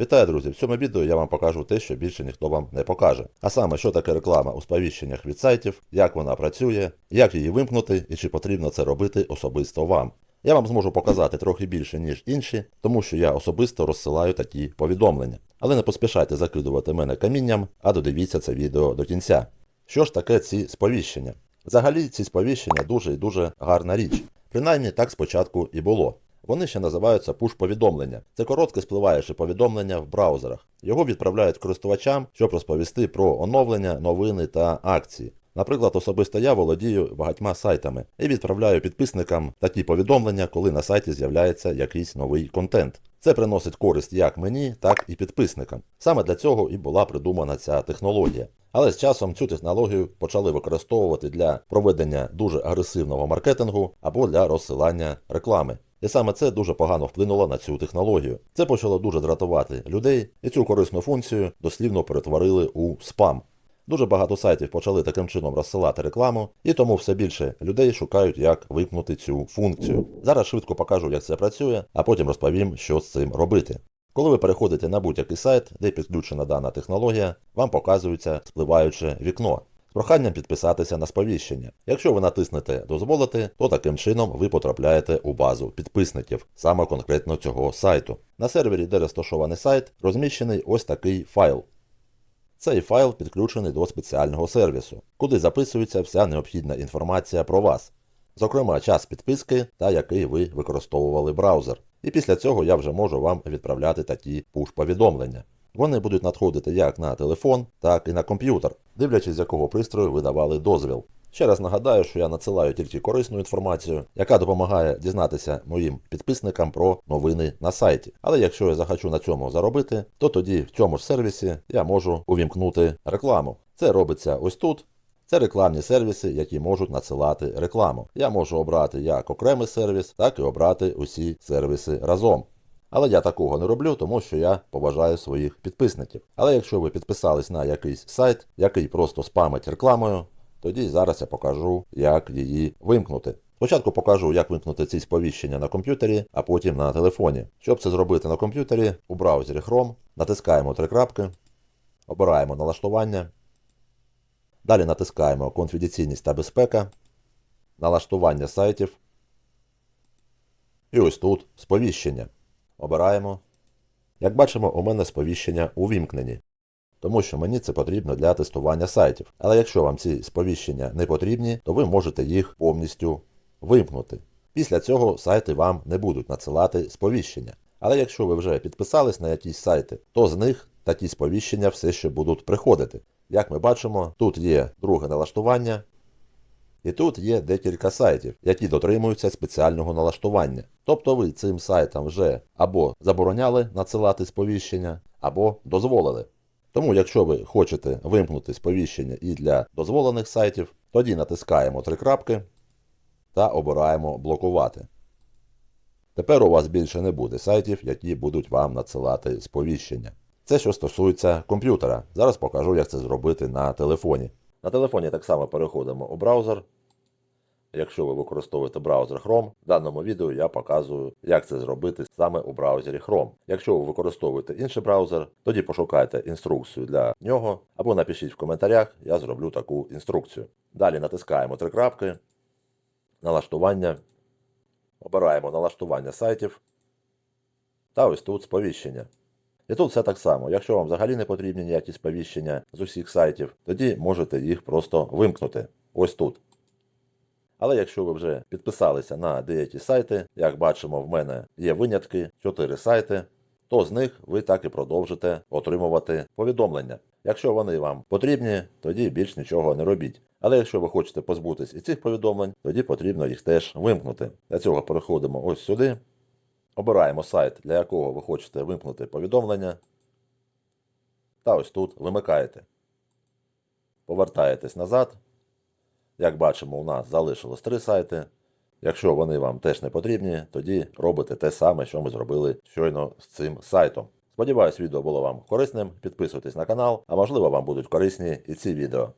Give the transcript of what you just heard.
Вітаю, друзі! В цьому відео я вам покажу те, що більше ніхто вам не покаже. А саме, що таке реклама у сповіщеннях від сайтів, як вона працює, як її вимкнути і чи потрібно це робити особисто вам. Я вам зможу показати трохи більше, ніж інші, тому що я особисто розсилаю такі повідомлення. Але не поспішайте закидувати мене камінням, а додивіться це відео до кінця. Що ж таке ці сповіщення? Взагалі, ці сповіщення дуже і дуже гарна річ. Принаймні так спочатку і було. Вони ще називаються пуш-повідомлення. Це коротке спливаюче повідомлення в браузерах. Його відправляють користувачам, щоб розповісти про оновлення, новини та акції. Наприклад, особисто я володію багатьма сайтами і відправляю підписникам такі повідомлення, коли на сайті з'являється якийсь новий контент. Це приносить користь як мені, так і підписникам. Саме для цього і була придумана ця технологія. Але з часом цю технологію почали використовувати для проведення дуже агресивного маркетингу або для розсилання реклами. І саме це дуже погано вплинуло на цю технологію. Це почало дуже дратувати людей, і цю корисну функцію дослівно перетворили у спам. Дуже багато сайтів почали таким чином розсилати рекламу, і тому все більше людей шукають, як вимкнути цю функцію. Зараз швидко покажу, як це працює, а потім розповім, що з цим робити. Коли ви переходите на будь-який сайт, де підключена дана технологія, вам показується спливаюче вікно проханням підписатися на сповіщення. Якщо ви натиснете Дозволити, то таким чином ви потрапляєте у базу підписників саме конкретно цього сайту. На сервері, де розташований сайт, розміщений ось такий файл. Цей файл підключений до спеціального сервісу, куди записується вся необхідна інформація про вас, зокрема час підписки та який ви використовували браузер. І після цього я вже можу вам відправляти такі пуш-повідомлення. Вони будуть надходити як на телефон, так і на комп'ютер, дивлячись з якого пристрою ви давали дозвіл. Ще раз нагадаю, що я надсилаю тільки корисну інформацію, яка допомагає дізнатися моїм підписникам про новини на сайті. Але якщо я захочу на цьому заробити, то тоді в цьому ж сервісі я можу увімкнути рекламу. Це робиться ось тут. Це рекламні сервіси, які можуть надсилати рекламу. Я можу обрати як окремий сервіс, так і обрати усі сервіси разом. Але я такого не роблю, тому що я поважаю своїх підписників. Але якщо ви підписались на якийсь сайт, який просто спамить рекламою, тоді зараз я покажу, як її вимкнути. Спочатку покажу, як вимкнути ці сповіщення на комп'ютері, а потім на телефоні. Щоб це зробити на комп'ютері, у браузері Chrome натискаємо три крапки, обираємо налаштування. Далі натискаємо Конфіденційність та безпека, налаштування сайтів. І ось тут сповіщення. Обираємо. Як бачимо, у мене сповіщення увімкнені, тому що мені це потрібно для тестування сайтів. Але якщо вам ці сповіщення не потрібні, то ви можете їх повністю вимкнути. Після цього сайти вам не будуть надсилати сповіщення. Але якщо ви вже підписались на якісь сайти, то з них такі сповіщення все ще будуть приходити. Як ми бачимо, тут є друге налаштування, і тут є декілька сайтів, які дотримуються спеціального налаштування. Тобто ви цим сайтам вже або забороняли надсилати сповіщення, або дозволили. Тому, якщо ви хочете вимкнути сповіщення і для дозволених сайтів, тоді натискаємо три крапки та обираємо блокувати. Тепер у вас більше не буде сайтів, які будуть вам надсилати сповіщення. Це що стосується комп'ютера. Зараз покажу, як це зробити на телефоні. На телефоні так само переходимо у браузер. Якщо ви використовуєте браузер Chrome, в даному відео я показую, як це зробити саме у браузері Chrome. Якщо ви використовуєте інший браузер, тоді пошукайте інструкцію для нього або напишіть в коментарях, я зроблю таку інструкцію. Далі натискаємо три крапки, налаштування, обираємо налаштування сайтів та ось тут сповіщення. І тут все так само. Якщо вам взагалі не потрібні ніякі сповіщення з усіх сайтів, тоді можете їх просто вимкнути. Ось тут. Але якщо ви вже підписалися на деякі сайти, як бачимо, в мене є винятки 4 сайти, то з них ви так і продовжите отримувати повідомлення. Якщо вони вам потрібні, тоді більш нічого не робіть. Але якщо ви хочете позбутись і цих повідомлень, тоді потрібно їх теж вимкнути. Для цього переходимо ось сюди. Обираємо сайт, для якого ви хочете вимкнути повідомлення. Та ось тут вимикаєте. Повертаєтесь назад. Як бачимо, у нас залишилось три сайти. Якщо вони вам теж не потрібні, тоді робите те саме, що ми зробили щойно з цим сайтом. Сподіваюсь, відео було вам корисним. Підписуйтесь на канал, а можливо вам будуть корисні і ці відео.